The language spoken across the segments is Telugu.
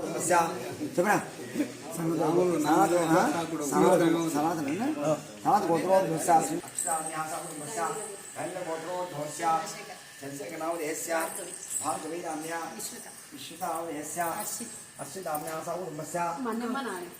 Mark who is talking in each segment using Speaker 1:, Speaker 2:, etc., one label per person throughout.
Speaker 1: చెప్పనా సనాతన అక్షరాన్యాసకుటుంబస్య కైలగోత్రోద్భవస్య చంద్రకనామదేస్య భాగవైరామ్య విశ్వతామదేస్య అశ్వితామ్యాసకుటుంబస్య
Speaker 2: మన్నెమ్మ నాని
Speaker 1: మనెమ్మ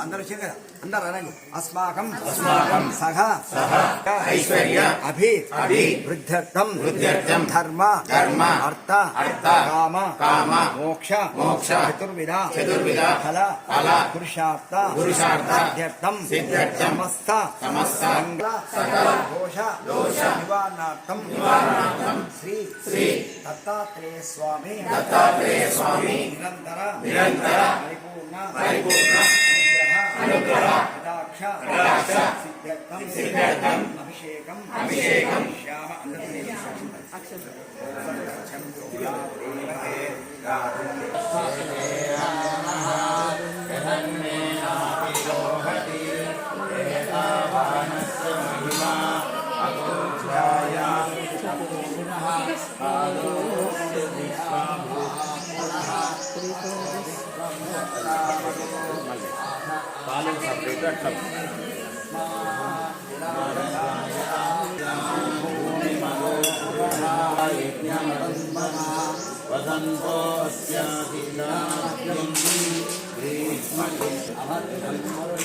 Speaker 1: అందరూ వచ్చారు కదా అందరూ అనండి అస్మాకం సహ. ఐశ్వర్య. అభి. అభి. వృద్ధ్యర్థం వృద్ధ్యర్థం ధర్మ. ధర్మ. అర్థ. అర్థ. కామ. కామ. మోక్ష. మోక్ష. చతుర్విధ. చతుర్విధ. ఫల. ఫల. పురుషార్థ. పురుషార్థ. సిద్ధ్యర్థం. సిద్ధ్యర్థం. సమస్త. సమస్త. మంగళ. సకల. దోష. దోష. నివారణార్థం. నివారణార్థం. శ్రీ దత్తాత్రేయ స్వామి. దత్తాత్రేయ స్వామి. నిరంతర. నిరంతర. పరిపూర్ణ. పరిపూర్ణ. అనుగ్రహ. కటాక్ష కటాక్ష. సిద్ధ్యర్థం. సిద్ధ్యర్థం. అభిషేకం. అభిషేకం. శ్యామ.
Speaker 3: पूर्णः आलोक्य दिशामः
Speaker 1: వదంతో
Speaker 3: అస్యాధినా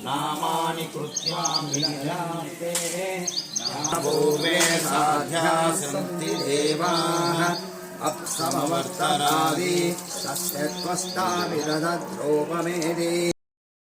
Speaker 3: రూపాణి విచిత్య ధీరః నామాని కృత్యామి పూర్వే సాధ్యా సంతి దేవాః
Speaker 1: అప్సమవర్తనాది సస్యత్వస్థావిరద్రోపమేది